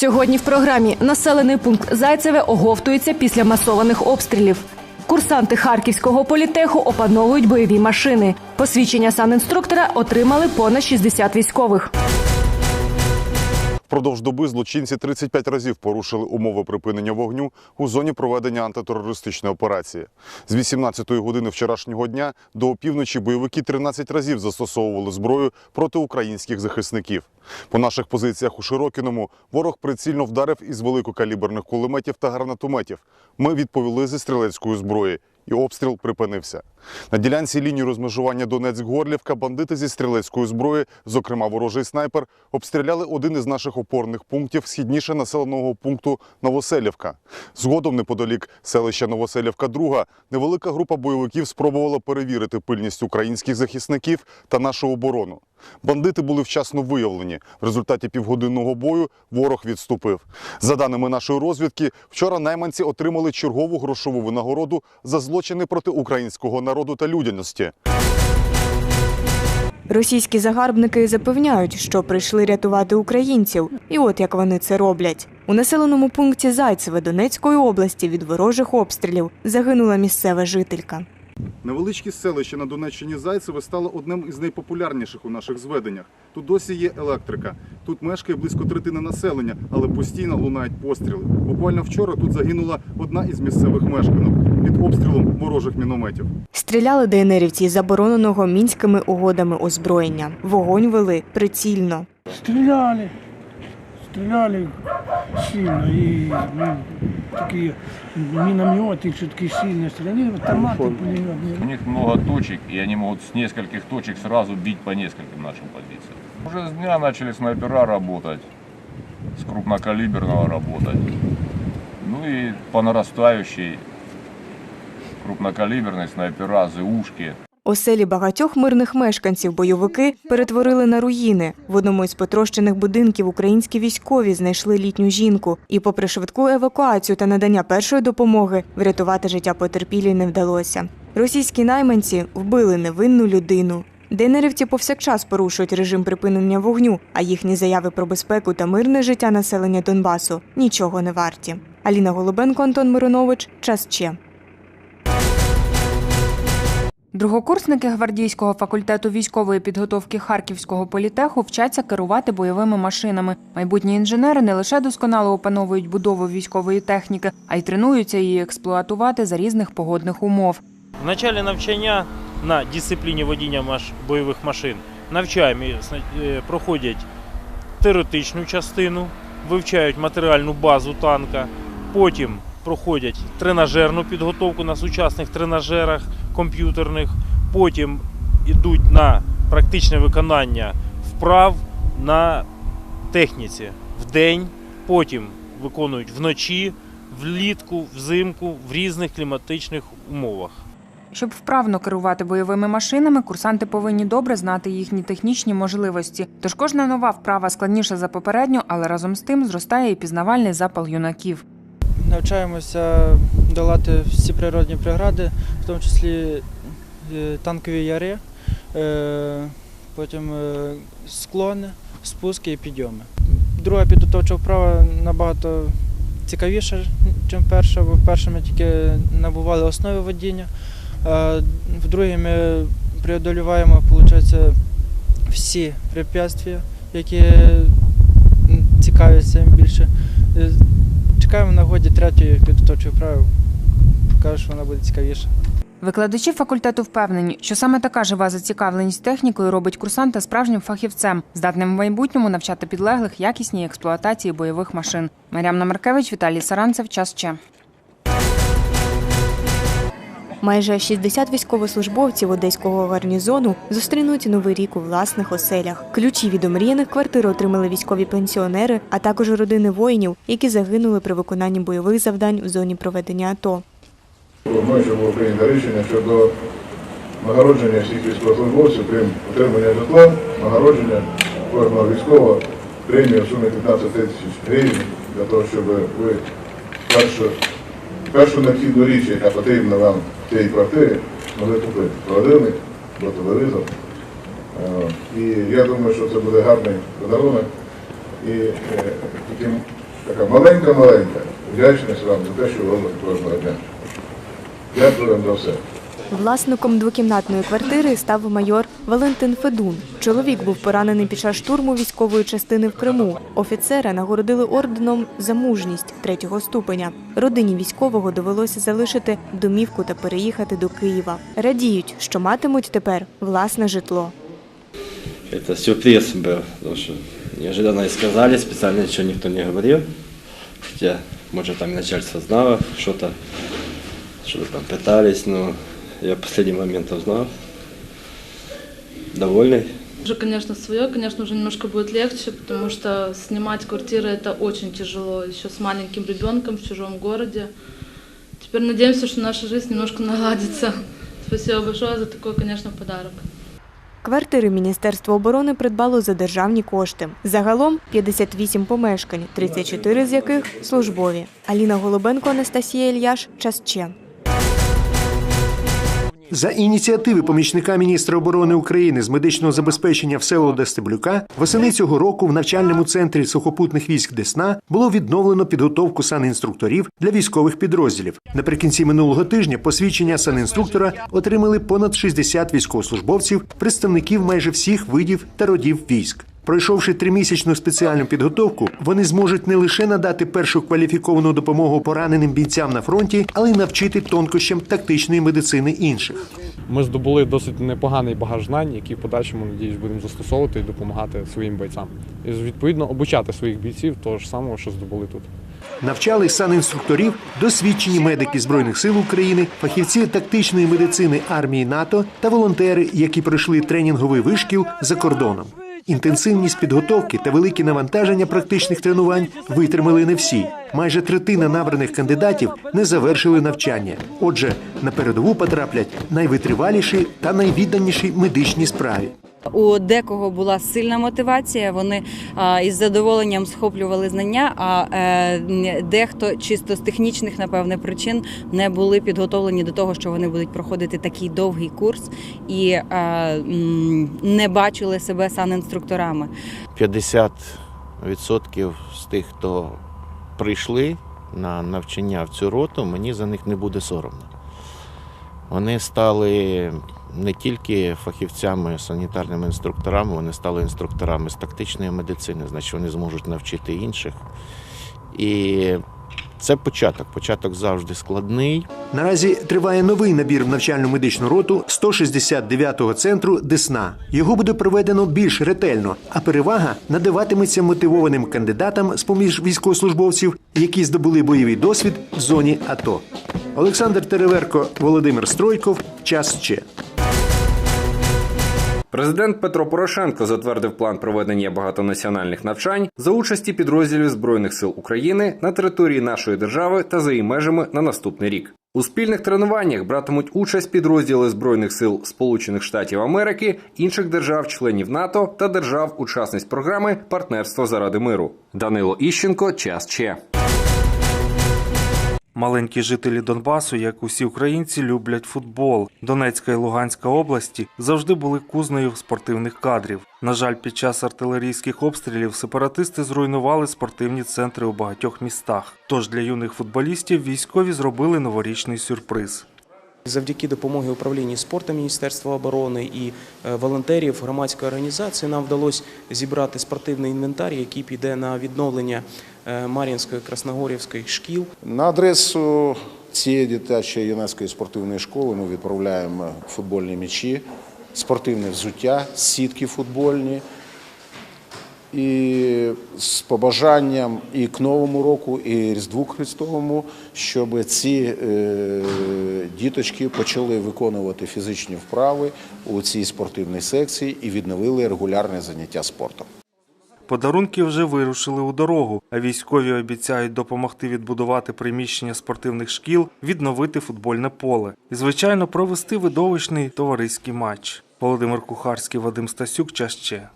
Сьогодні в програмі населений пункт Зайцеве оговтується після масованих обстрілів. Курсанти Харківського політеху опановують бойові машини. Посвідчення санінструктора отримали понад 60 військових. Впродовж доби злочинці 35 разів порушили умови припинення вогню у зоні проведення антитерористичної операції. З 18-ї години вчорашнього дня до опівночі бойовики 13 разів застосовували зброю проти українських захисників. По наших позиціях у Широкіному ворог прицільно вдарив із великокаліберних кулеметів та гранатометів. Ми відповіли зі стрілецької зброї. І обстріл припинився. На ділянці лінії розмежування Донецьк-Горлівка бандити зі стрілецької зброї, зокрема ворожий снайпер, обстріляли один із наших опорних пунктів східніше населеного пункту Новоселівка. Згодом, неподалік селища Новоселівка, друга невелика група бойовиків спробувала перевірити пильність українських захисників та нашу оборону. Бандити були вчасно виявлені. В результаті півгодинного бою ворог відступив. За даними нашої розвідки, вчора найманці отримали чергову грошову винагороду за злочини проти українського народу та людяності. Російські загарбники запевняють, що прийшли рятувати українців, і от як вони це роблять. У населеному пункті Зайцеве Донецької області від ворожих обстрілів загинула місцева жителька. Невеличке селище на Донеччині Зайцеве стало одним із найпопулярніших у наших зведеннях. Тут досі є електрика. Тут мешкає близько третини населення, але постійно лунають постріли. Буквально вчора тут загинула одна із місцевих мешканок під обстрілом ворожих мінометів. Стріляли ДНРівці забороненого мінськими угодами озброєння. Вогонь вели прицільно. Стреляли, стреляли сильно, и ну, такие минометы, что такие сильные стреляли, автоматы, У пулеметные. них много точек, и они могут с нескольких точек сразу бить по нескольким нашим позициям. Уже с дня начали снайпера работать, с крупнокалиберного работать. Ну и по нарастающей крупнокалиберные снайпера, ЗУшки. Оселі багатьох мирних мешканців бойовики перетворили на руїни. В одному із потрощених будинків українські військові знайшли літню жінку. І, попри швидку евакуацію та надання першої допомоги, врятувати життя потерпілій не вдалося. Російські найманці вбили невинну людину. ДНРівці повсякчас порушують режим припинення вогню, а їхні заяви про безпеку та мирне життя населення Донбасу нічого не варті. Аліна Голубенко, Антон Миронович. Час ще. Другокурсники гвардійського факультету військової підготовки Харківського політеху вчаться керувати бойовими машинами. Майбутні інженери не лише досконало опановують будову військової техніки, а й тренуються її експлуатувати за різних погодних умов. В началі навчання на дисципліні водіння бойових машин навчаємо, е, проходять теоретичну частину, вивчають матеріальну базу танка, потім проходять тренажерну підготовку на сучасних тренажерах комп'ютерних, потім йдуть на практичне виконання вправ на техніці вдень, потім виконують вночі, влітку, взимку в різних кліматичних умовах. Щоб вправно керувати бойовими машинами, курсанти повинні добре знати їхні технічні можливості. Тож кожна нова вправа складніша за попередню, але разом з тим зростає і пізнавальний запал юнаків. Навчаємося долати всі природні прегради, в тому числі е, танкові яри, е, потім е, склони, спуски і підйоми. Друга підготовча вправа набагато цікавіша, ніж перша, бо вперше ми тільки набували основи водіння, а в другій ми преодолюємо, виходить, всі препятствия, які цим більше. Чекаємо на годі третьої підготовчої вправи. Покажу, що вона буде цікавіша. Викладачі факультету впевнені, що саме така жива зацікавленість технікою робить курсанта справжнім фахівцем, здатним в майбутньому навчати підлеглих якісній експлуатації бойових машин. Мар'ямна Маркевич, Віталій Саранцев. Час ще. Майже 60 військовослужбовців одеського гарнізону зустрінуть новий рік у власних оселях. Ключі від омріяних квартир отримали військові пенсіонери, а також родини воїнів, які загинули при виконанні бойових завдань в зоні проведення АТО. Мною було прийнято рішення щодо нагородження всіх військовослужбовців, крім отримання житла, нагородження кожного військового премію в сумі 15 тисяч гривень для того, щоб ви першу, першу необхідну річ, яка потрібна вам в квартири могли купити холодильник, бо телевізор. Е, І я думаю, що це буде гарний подарунок. І е, таким така маленька-маленька вдячність вам за те, що ви робите кожного дня. Дякую вам за все. Власником двокімнатної квартири став майор Валентин Федун. Чоловік був поранений під час штурму військової частини в Криму. Офіцера нагородили орденом за мужність третього ступеня. Родині військового довелося залишити домівку та переїхати до Києва. Радіють, що матимуть тепер власне житло. Это сюрприз был, потому что неожиданно и сказали, специально ничего никто не говорил. Хотя, может, там и начальство знало что-то, что-то там пытались, но я в последний момент узнал. Довольный. Уже, конечно, свое, конечно, уже немножко будет легче, потому что снимать квартиры это очень тяжело, еще с маленьким ребенком в чужом городе. Теперь надеемся, что наша жизнь немножко наладится. Спасибо большое за такой, конечно, подарок. Квартири Міністерство оборони придбало за державні кошти. Загалом 58 помешкань, 34 з яких службові. Аліна Голубенко, Анастасія Ільяш, Час Че. За ініціативи помічника міністра оборони України з медичного забезпечення Всеволода Стеблюка восени цього року в навчальному центрі сухопутних військ Десна було відновлено підготовку санінструкторів для військових підрозділів. Наприкінці минулого тижня посвідчення санінструктора отримали понад 60 військовослужбовців, представників майже всіх видів та родів військ. Пройшовши тримісячну спеціальну підготовку, вони зможуть не лише надати першу кваліфіковану допомогу пораненим бійцям на фронті, але й навчити тонкощам тактичної медицини інших. Ми здобули досить непоганий багаж знань, які в подальшому надіюсь будемо застосовувати і допомагати своїм бойцям. І відповідно обучати своїх бійців того ж самого, що здобули тут. Навчали санінструкторів, досвідчені медики Збройних сил України, фахівці тактичної медицини армії НАТО та волонтери, які пройшли тренінговий вишкіл за кордоном. Інтенсивність підготовки та великі навантаження практичних тренувань витримали не всі. Майже третина набраних кандидатів не завершили навчання. Отже, на передову потраплять найвитриваліші та найвідданіші медичні справі. У декого була сильна мотивація, вони із задоволенням схоплювали знання, а е, дехто чисто з технічних, напевне, причин не були підготовлені до того, що вони будуть проходити такий довгий курс і е, не бачили себе санінструкторами. 50% з тих, хто прийшли на навчання в цю роту, мені за них не буде соромно. Вони стали не тільки фахівцями, санітарними інструкторами, вони стали інструкторами з тактичної медицини, значить вони зможуть навчити інших. І це початок. Початок завжди складний. Наразі триває новий набір в навчальну медичну роту 169-го центру Десна. Його буде проведено більш ретельно, а перевага надаватиметься мотивованим кандидатам з поміж військовослужбовців, які здобули бойовий досвід в зоні АТО. Олександр Тереверко, Володимир Стройков. Час ще. Президент Петро Порошенко затвердив план проведення багатонаціональних навчань за участі підрозділів Збройних сил України на території нашої держави та за її межами на наступний рік. У спільних тренуваннях братимуть участь підрозділи Збройних сил Сполучених Штатів Америки, інших держав-членів НАТО та держав-учасниць програми Партнерство заради миру. Данило Іщенко, час Че. Маленькі жителі Донбасу, як усі українці, люблять футбол. Донецька і Луганська області завжди були кузнею спортивних кадрів. На жаль, під час артилерійських обстрілів сепаратисти зруйнували спортивні центри у багатьох містах. Тож для юних футболістів військові зробили новорічний сюрприз. Завдяки допомоги управління спорту Міністерства оборони і е, волонтерів громадської організації нам вдалося зібрати спортивний інвентар, який піде на відновлення Мар'їнської Красногорівської шкіл. На адресу цієї дитячої юнацької спортивної школи ми відправляємо футбольні м'ячі, спортивне взуття, сітки футбольні. І з побажанням і к Новому року, і Різдву Христовому, щоб ці е, діточки почали виконувати фізичні вправи у цій спортивній секції і відновили регулярне заняття спортом. Подарунки вже вирушили у дорогу, а військові обіцяють допомогти відбудувати приміщення спортивних шкіл, відновити футбольне поле і, звичайно, провести видовищний товариський матч. Володимир Кухарський, Вадим Стасюк, час ще.